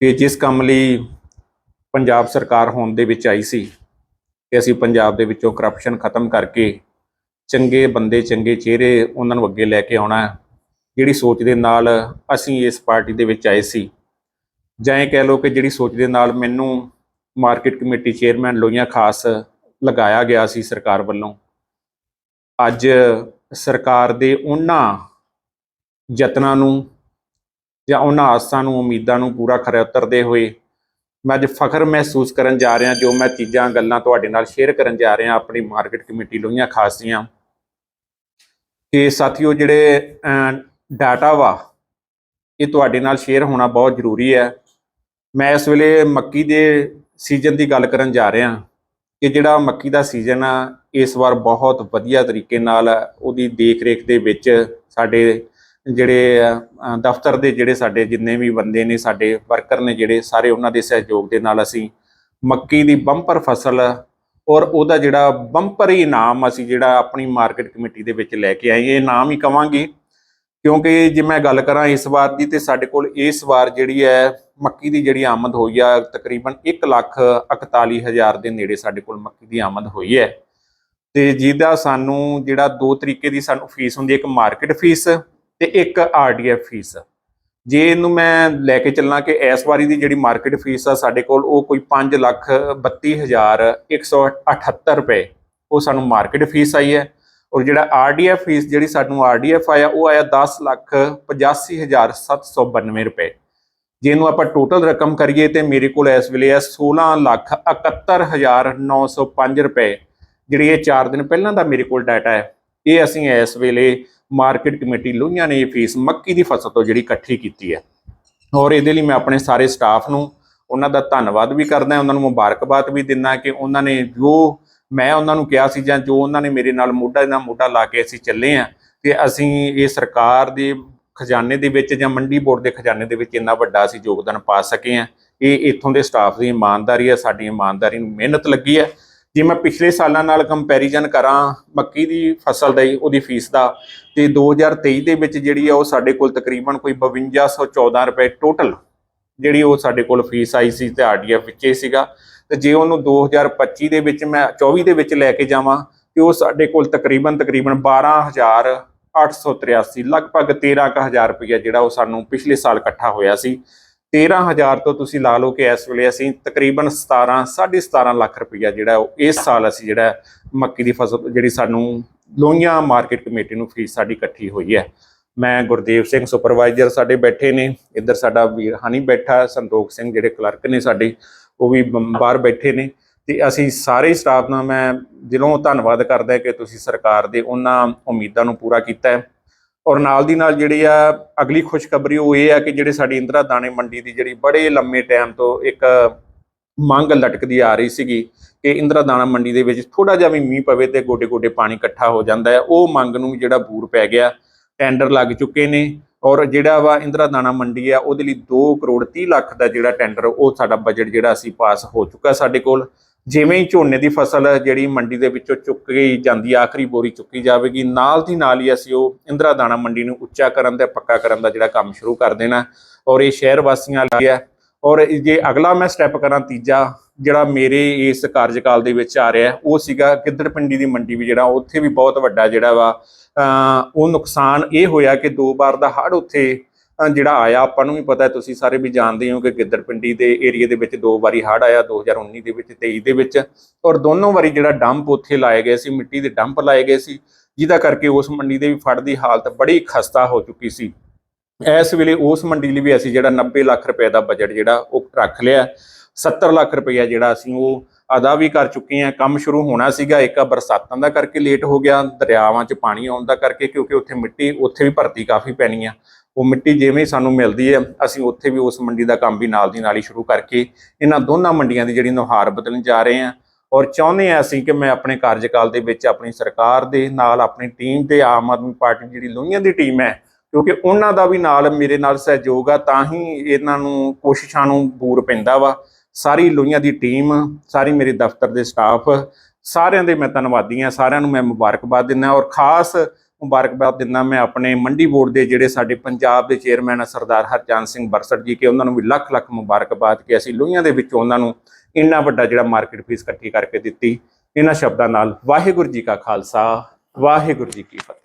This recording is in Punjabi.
ਕਿ ਜਿਸ ਕੰਮ ਲਈ ਪੰਜਾਬ ਸਰਕਾਰ ਹੋਂਦ ਦੇ ਵਿੱਚ ਆਈ ਸੀ ਕਿ ਅਸੀਂ ਪੰਜਾਬ ਦੇ ਵਿੱਚੋਂ ਕਰਪਸ਼ਨ ਖਤਮ ਕਰਕੇ ਚੰਗੇ ਬੰਦੇ, ਚੰਗੇ ਚਿਹਰੇ ਉਹਨਾਂ ਨੂੰ ਅੱਗੇ ਲੈ ਕੇ ਆਉਣਾ ਜਿਹੜੀ ਸੋਚ ਦੇ ਨਾਲ ਅਸੀਂ ਇਸ ਪਾਰਟੀ ਦੇ ਵਿੱਚ ਆਏ ਸੀ। ਜਾਂ ਇਹ ਕਹਿ ਲਓ ਕਿ ਜਿਹੜੀ ਸੋਚ ਦੇ ਨਾਲ ਮੈਨੂੰ ਮਾਰਕੀਟ ਕਮੇਟੀ ਚੇਅਰਮੈਨ ਲੋਹੀਆਂ ਖਾਸ ਲਗਾਇਆ ਗਿਆ ਸੀ ਸਰਕਾਰ ਵੱਲੋਂ। ਅੱਜ ਸਰਕਾਰ ਦੇ ਉਹਨਾਂ ਯਤਨਾਂ ਨੂੰ ਜਾਂ ਉਹਨਾਂ ਆਸਾਂ ਨੂੰ, ਉਮੀਦਾਂ ਨੂੰ ਪੂਰਾ ਖਰੇ ਉਤਰਦੇ ਹੋਏ ਮੈਂ ਅੱਜ ਫਖਰ ਮਹਿਸੂਸ ਕਰਨ ਜਾ ਰਿਹਾ, ਜੋ ਮੈਂ ਚੀਜ਼ਾਂ ਗੱਲਾਂ ਤੁਹਾਡੇ ਨਾਲ ਸ਼ੇਅਰ ਕਰਨ ਜਾ ਰਿਹਾ, ਆਪਣੀ ਮਾਰਕੀਟ ਕਮੇਟੀ ਲੋਹੀਆਂ ਖਾਸ ਦੀਆਂ। ਕਿ ਸਾਥੀਓ ਜਿਹੜੇ ਡਾਟਾ ਵਾ, ਇਹ ਤੁਹਾਡੇ ਨਾਲ ਸ਼ੇਅਰ ਹੋਣਾ ਬਹੁਤ ਜ਼ਰੂਰੀ ਹੈ। ਮੈਂ ਇਸ ਵੇਲੇ ਮੱਕੀ ਦੇ ਸੀਜ਼ਨ ਦੀ ਗੱਲ ਕਰਨ ਜਾ ਰਿਹਾ, ਕਿ ਜਿਹੜਾ ਮੱਕੀ ਦਾ ਸੀਜ਼ਨ ਆ, ਇਸ ਵਾਰ ਬਹੁਤ ਵਧੀਆ ਤਰੀਕੇ ਨਾਲ ਉਹਦੀ ਦੇਖ-ਰੇਖ ਦੇ ਵਿੱਚ ਸਾਡੇ ਜਿਹੜੇ ਦਫ਼ਤਰ ਦੇ ਜਿਹੜੇ ਸਾਡੇ ਜਿੰਨੇ ਵੀ ਬੰਦੇ ਨੇ, ਸਾਡੇ ਵਰਕਰ ਨੇ ਜਿਹੜੇ, ਸਾਰੇ ਉਹਨਾਂ ਦੇ ਸਹਿਯੋਗ ਦੇ ਨਾਲ ਅਸੀਂ ਮੱਕੀ ਦੀ ਬੰਪਰ ਫਸਲ ਔਰ ਉਹਦਾ ਜਿਹੜਾ ਬੰਪਰ ਹੀ ਇਨਾਮ ਅਸੀਂ ਜਿਹੜਾ ਆਪਣੀ ਮਾਰਕੀਟ ਕਮੇਟੀ ਦੇ ਵਿੱਚ ਲੈ ਕੇ ਆਏ। ਇਹ ਇਨਾਮ ਹੀ ਕਵਾਂਗੇ, ਕਿਉਂਕਿ ਜੇ ਮੈਂ ਗੱਲ ਕਰਾਂ ਇਸ ਵਾਰ ਦੀ, ਤੇ ਸਾਡੇ ਕੋਲ ਇਸ ਵਾਰ ਜਿਹੜੀ ਹੈ, ਮੱਕੀ ਦੀ ਜਿਹੜੀ ਆਮਦ ਹੋਈ ਆ, ਤਕਰੀਬਨ 1 ਲੱਖ 41 ਹਜ਼ਾਰ ਦੇ ਨੇੜੇ ਸਾਡੇ ਕੋਲ ਮੱਕੀ ਦੀ ਆਮਦ ਹੋਈ ਹੈ। ਤੇ ਜਿਹਦਾ ਸਾਨੂੰ ਜਿਹੜਾ ਦੋ ਤਰੀਕੇ ਦੀ ਸਾਨੂੰ ਫੀਸ ਹੁੰਦੀ ਹੈ, ਇੱਕ ਮਾਰਕੀਟ ਫੀਸ ਤੇ ਇੱਕ ਆਰਡੀਐਫ ਫੀਸ ਜੇ ਇਹਨੂੰ ਮੈਂ ਲੈ ਕੇ ਚੱਲਾਂ ਕਿ ਇਸ ਵਾਰੀ ਦੀ ਜਿਹੜੀ ਮਾਰਕੀਟ ਫੀਸ ਆ ਸਾਡੇ ਕੋਲ, ਉਹ ਕੋਈ 5 ਲੱਖ 32 ਹਜ਼ਾਰ 178 ਰੁਪਏ। ਉਹ ਸਾਨੂੰ ਮਾਰਕੀਟ ਫੀਸ ਆਈ ਹੈ। ਔਰ ਜਿਹੜਾ ਆਰਡੀਐਫ ਫੀਸ ਜਿਹੜੀ ਸਾਨੂੰ ਆਰਡੀਐਫ ਆਇਆ, ਉਹ ਆਇਆ 10 ਲੱਖ 85 ਹਜ਼ਾਰ 792 ਰੁਪਏ। ਜੇ ਇਹਨੂੰ ਆਪਾਂ ਟੋਟਲ ਰਕਮ ਕਰੀਏ ਤੇ ਮੇਰੇ ਕੋਲ ਇਸ ਵੇਲੇ ਹੈ 16 ਲੱਖ 71 ਹਜ਼ਾਰ 905 ਰੁਪਏ। ਜਿਹੜੀ ਇਹ 4 ਦਿਨ ਪਹਿਲਾਂ ਦਾ ਮੇਰੇ ਕੋਲ ਡਾਟਾ ਹੈ, ਇਹ ਅਸੀਂ ਇਸ ਵੇਲੇ ਮਾਰਕੀਟ ਕਮੇਟੀ ਲੋਹੀਆਂ ਨੇ ਇਹ ਫੀਸ ਮੱਕੀ ਦੀ ਫਸਲ ਤੋਂ ਜਿਹੜੀ ਇਕੱਠੀ ਕੀਤੀ ਹੈ। ਔਰ ਇਹਦੇ ਲਈ ਮੈਂ ਆਪਣੇ ਸਾਰੇ ਸਟਾਫ ਨੂੰ ਉਹਨਾਂ ਦਾ ਧੰਨਵਾਦ ਵੀ ਕਰਦਾ, ਉਹਨਾਂ ਨੂੰ ਮੁਬਾਰਕਬਾਦ ਵੀ ਦਿੰਦਾ ਕਿ ਉਹਨਾਂ ਨੇ ਜੋ ਮੈਂ ਉਹਨਾਂ ਨੂੰ ਕਿਹਾ ਸੀ ਜਾਂ ਜੋ ਉਹਨਾਂ ਨੇ ਮੇਰੇ ਨਾਲ ਮੋਢਾ ਨਾਲ ਮੋਢਾ ਲਾ ਕੇ ਅਸੀਂ ਚੱਲੇ ਆ ਕਿ ਅਸੀਂ ਇਹ ਸਰਕਾਰ ਦੇ ਖਜ਼ਾਨੇ ਦੇ ਵਿੱਚ ਜਾਂ ਮੰਡੀ ਬੋਰਡ ਦੇ ਖਜ਼ਾਨੇ ਦੇ ਵਿੱਚ ਇੰਨਾ ਵੱਡਾ ਅਸੀਂ ਯੋਗਦਾਨ ਪਾ ਸਕੇ ਆ ਇਹ ਇੱਥੋਂ ਦੇ ਸਟਾਫ ਦੀ ਇਮਾਨਦਾਰੀ ਹੈ, ਸਾਡੀ ਇਮਾਨਦਾਰੀ ਨੂੰ ਮਿਹਨਤ ਲੱਗੀ ਹੈ ਜੇ ਮੈਂ ਪਿਛਲੇ ਸਾਲਾਂ ਨਾਲ ਕੰਪੈਰੀਜ਼ਨ ਕਰਾਂ, ਮੱਕੀ ਦੀ ਫਸਲ ਦਾ ਹੀ ਉਹਦੀ ਫੀਸ ਦਾ, ਤੇ 2023 ਦੇ ਵਿੱਚ ਜਿਹੜੀ ਆ ਉਹ ਸਾਡੇ ਕੋਲ ਤਕਰੀਬਨ ਕੋਈ 5214 ਰੁਪਏ ਟੋਟਲ ਜਿਹੜੀ ਉਹ ਸਾਡੇ ਕੋਲ ਫੀਸ ਆਈ ਸੀ ਤੇ ਆਰਡੀਐਫ ਵਿੱਚ ਹੀ ਸੀਗਾ। ਤੇ ਜੇ ਉਹਨੂੰ 2025 ਦੇ ਵਿੱਚ ਮੈਂ 24 ਦੇ ਵਿੱਚ ਲੈ ਕੇ ਜਾਵਾਂ, ਤੇ ਉਹ ਸਾਡੇ ਕੋਲ ਤਕਰੀਬਨ ਤਕਰੀਬਨ 12883 ਲਗਭਗ 13000 ਰੁਪਏ ਜਿਹੜਾ ਉਹ ਸਾਨੂੰ ਪਿਛਲੇ ਸਾਲ ਇਕੱਠਾ ਹੋਇਆ ਸੀ। 13000 ਤੋਂ ਤੁਸੀਂ ਲਾ ਲਓ ਕਿ ਇਸ ਵੇਲੇ ਅਸੀਂ ਤਕਰੀਬਨ 17 17.5 ਲੱਖ ਰੁਪਈਆ ਜਿਹੜਾ ਉਹ ਇਸ ਸਾਲ ਅਸੀਂ ਜਿਹੜਾ ਮੱਕੀ ਦੀ ਫਸਲ, ਜਿਹੜੀ ਸਾਨੂੰ ਲੋਹੀਆਂ ਮਾਰਕੀਟ ਕਮੇਟੀ ਨੂੰ ਫੀਸ ਸਾਡੀ ਇਕੱਠੀ ਹੋਈ ਹੈ। ਮੈਂ ਗੁਰਦੇਵ ਸਿੰਘ ਸੁਪਰਵਾਈਜ਼ਰ ਸਾਡੇ ਬੈਠੇ ਨੇ, ਇੱਧਰ ਸਾਡਾ ਵੀਰ ਹਨੀ ਬੈਠਾ, ਸੰਤੋਖ ਸਿੰਘ ਜਿਹੜੇ ਕਲਰਕ ਨੇ ਸਾਡੇ, ਉਹ ਵੀ ਬਾਹਰ ਬੈਠੇ ਨੇ। ਤੇ ਅਸੀਂ ਸਾਰੇ ਸਟਾਫ ਨਾਲ ਮੈਂ ਦਿਲੋਂ ਧੰਨਵਾਦ ਕਰਦਾ ਕਿ ਤੁਸੀਂ ਸਰਕਾਰ ਦੇ ਉਹਨਾਂ ਉਮੀਦਾਂ ਨੂੰ ਪੂਰਾ ਕੀਤਾ ਹੈ। ਔਰ ਨਾਲ ਦੀ ਨਾਲ ਜਿਹੜੀ ਆ ਅਗਲੀ ਖੁਸ਼ਖਬਰੀ ਉਹ ਇਹ ਆ ਕਿ ਜਿਹੜੇ ਸਾਡੀ ਇੰਦਰਾ ਦਾਣੇ ਮੰਡੀ ਦੀ ਜਿਹੜੀ ਬੜੇ ਲੰਮੇ ਟਾਈਮ ਤੋਂ ਇੱਕ ਮੰਗ ਲਟਕਦੀ ਆ ਰਹੀ ਸੀਗੀ ਕਿ ਇੰਦਰਾ ਦਾਣਾ ਮੰਡੀ ਦੇ ਵਿੱਚ ਥੋੜਾ ਜਿਹਾ ਵੀ ਮੀਂਹ ਪਵੇ ਤੇ ਗੋਡੇ ਗੋਡੇ ਪਾਣੀ ਇਕੱਠਾ ਹੋ ਜਾਂਦਾ ਹੈ। ਉਹ ਮੰਗ ਨੂੰ ਜਿਹੜਾ ਬੂਰ ਪੈ ਗਿਆ ਟੈਂਡਰ ਲੱਗ ਚੁੱਕੇ ਨੇ ਔਰ ਜਿਹੜਾ ਵਾ ਇੰਦਰਾ ਦਾਣਾ ਮੰਡੀ ਆ, ਉਹਦੇ ਲਈ 2 ਕਰੋੜ 30 ਲੱਖ ਦਾ ਜਿਹੜਾ ਟੈਂਡਰ ਉਹ ਸਾਡਾ ਬਜਟ ਜਿਹੜਾ ਅਸੀਂ ਪਾਸ ਹੋ ਚੁੱਕਾ ਸਾਡੇ ਕੋਲ। ਜਿਵੇਂ ਹੀ ਝੋਨੇ ਦੀ ਫਸਲ ਜਿਹੜੀ ਮੰਡੀ ਦੇ ਵਿੱਚੋਂ ਚੁੱਕੀ ਜਾਂਦੀ ਆਖਰੀ ਬੋਰੀ ਚੁੱਕੀ ਜਾਵੇਗੀ, ਨਾਲ ਦੀ ਨਾਲ ਹੀ ਅਸੀਂ ਉਹ ਇੰਦਰਾ ਦਾਣਾ ਮੰਡੀ ਨੂੰ ਉੱਚਾ ਕਰਨ ਤੇ ਪੱਕਾ ਕਰਨ ਦਾ ਜਿਹੜਾ ਕੰਮ ਸ਼ੁਰੂ ਕਰ ਦੇਣਾ। ਔਰ ਇਹ ਸ਼ਹਿਰ ਵਾਸੀਆਂ ਲਈ ਹੈ। ਔਰ ਜੇ ਅਗਲਾ ਮੈਂ ਸਟੈਪ ਕਰਾਂ, ਤੀਜਾ ਜਿਹੜਾ ਮੇਰੇ ਇਸ ਕਾਰਜਕਾਲ ਦੇ ਵਿੱਚ ਆ ਰਿਹਾ ਉਹ ਸੀਗਾ ਗਿੱਦੜ ਪਿੰਡੀ ਦੀ ਮੰਡੀ ਵੀ ਜਿਹੜਾ, ਉੱਥੇ ਵੀ ਬਹੁਤ ਵੱਡਾ ਜਿਹੜਾ ਵਾ ਉਹ ਨੁਕਸਾਨ ਇਹ ਹੋਇਆ ਕਿ ਦੋ ਵਾਰ ਦਾ ਹੜ੍ਹ ਉੱਥੇ ਜਿਹੜਾ ਆਇਆ, ਆਪਾਂ ਨੂੰ ਵੀ ਪਤਾ ਹੈ, ਤੁਸੀਂ ਸਾਰੇ ਵੀ ਜਾਣਦੇ ਹੋ ਕਿ ਗਿੱਦੜ ਪਿੰਡੀ ਦੇ ਏਰੀਆ ਦੇ ਵਿੱਚ ਦੋ ਵਾਰੀ ਹੜ੍ਹ ਆਇਆ 2019 ਦੇ ਵਿੱਚ 23 ਦੇ ਵਿੱਚ, ਔਰ ਦੋਨੋਂ ਵਾਰੀ ਜਿਹੜਾ ਡੰਪ ਉੱਥੇ ਲਾਏ ਗਏ ਸੀ, ਮਿੱਟੀ ਦੇ ਡੰਪ ਲਾਏ ਗਏ ਸੀ, ਜਿਹਦਾ ਕਰਕੇ ਉਸ ਮੰਡੀ ਦੇ ਵੀ ਫੜ ਦੀ ਹਾਲਤ ਬੜੀ ਖਸਤਾ ਹੋ ਚੁੱਕੀ ਸੀ। ਇਸ ਵੇਲੇ ਉਸ ਮੰਡੀ ਲਈ ਵੀ ਅਸੀਂ ਜਿਹੜਾ 90 ਲੱਖ ਰੁਪਏ ਦਾ ਬਜਟ ਜਿਹੜਾ ਉਹ ਰੱਖ ਲਿਆ 70 ਲੱਖ ਰੁਪਇਆ ਜਿਹੜਾ ਅਸੀਂ ਉਹ ਅਦਾ ਵੀ ਕਰ ਚੁੱਕੇ ਹਾਂ, ਕੰਮ ਸ਼ੁਰੂ ਹੋਣਾ ਸੀਗਾ, ਇੱਕ ਬਰਸਾਤਾਂ ਦਾ ਕਰਕੇ ਲੇਟ ਹੋ ਗਿਆ, ਦਰਿਆਵਾਂ 'ਚ ਪਾਣੀ ਆਉਣ ਦਾ ਕਰਕੇ, ਕਿਉਂਕਿ ਉੱਥੇ ਮਿੱਟੀ, ਉੱਥੇ ਵੀ ਭਰਤੀ ਕਾਫੀ ਪੈਣੀ ਆ। ਉਹ ਮਿੱਟੀ ਜਿਵੇਂ ਸਾਨੂੰ ਮਿਲਦੀ ਹੈ, ਅਸੀਂ ਉੱਥੇ ਵੀ ਉਸ ਮੰਡੀ ਦਾ ਕੰਮ ਵੀ ਨਾਲ ਦੀ ਨਾਲ ਹੀ ਸ਼ੁਰੂ ਕਰਕੇ ਇਹਨਾਂ ਦੋਨਾਂ ਮੰਡੀਆਂ ਦੀ ਜਿਹੜੀ ਨੁਹਾਰ ਬਦਲਣ ਜਾ ਰਹੇ ਹਾਂ ਔਰ ਚਾਹੁੰਦੇ ਆ ਅਸੀਂ ਕਿ ਮੈਂ ਆਪਣੇ ਕਾਰਜਕਾਲ ਦੇ ਵਿੱਚ ਆਪਣੀ ਸਰਕਾਰ ਦੇ ਨਾਲ, ਆਪਣੀ ਟੀਮ ਤੇ ਆਮ ਆਦਮੀ ਪਾਰਟੀ ਦੀ ਜਿਹੜੀ ਲੋਹੀਆਂ ਦੀ ਟੀਮ ਹੈ, ਕਿਉਂਕਿ ਉਹਨਾਂ ਦਾ ਵੀ ਨਾਲ ਮੇਰੇ ਨਾਲ ਸਹਿਯੋਗ ਆ, ਤਾਂ ਹੀ ਇਹਨਾਂ ਨੂੰ ਕੋਸ਼ਿਸ਼ਾਂ ਨੂੰ ਬੂਰ ਪੈਂਦਾ ਵਾ। ਸਾਰੀ ਲੋਹੀਆਂ ਦੀ ਟੀਮ ਸਾਰੀ ਮੇਰੇ ਦਫ਼ਤਰ ਦੇ ਸਟਾਫ ਸਾਰਿਆਂ ਦੇ ਮੈਂ ਧੰਨਵਾਦੀ ਹਾਂ, ਸਾਰਿਆਂ ਨੂੰ ਮੈਂ ਮੁਬਾਰਕਬਾਦ ਦਿੰਦਾ ਔਰ ਖਾਸ ਮੁਬਾਰਕਬਾਦ ਦਿੰਦਾ ਮੈਂ ਆਪਣੇ ਮੰਡੀ ਬੋਰਡ ਦੇ ਜਿਹੜੇ ਸਾਡੇ ਪੰਜਾਬ ਦੇ ਚੇਅਰਮੈਨ ਆ, ਸਰਦਾਰ ਹਰਚੰਦ ਸਿੰਘ ਬਰਸੜ ਜੀ, ਕਿ ਉਹਨਾਂ ਨੂੰ ਵੀ ਲੱਖ ਲੱਖ ਮੁਬਾਰਕਬਾਦ ਕਿ ਅਸੀਂ ਲੋਹੀਆਂ ਦੇ ਵਿੱਚੋਂ ਉਹਨਾਂ ਨੂੰ ਇੰਨਾ ਵੱਡਾ ਜਿਹੜਾ ਮਾਰਕੀਟ ਫੀਸ ਇਕੱਠੀ ਕਰਕੇ ਦਿੱਤੀ। ਇਹਨਾਂ ਸ਼ਬਦਾਂ ਨਾਲ ਵਾਹਿਗੁਰੂ ਜੀ ਕਾ ਖਾਲਸਾ, ਵਾਹਿਗੁਰੂ ਜੀ ਕੀ ਫਤਿਹ।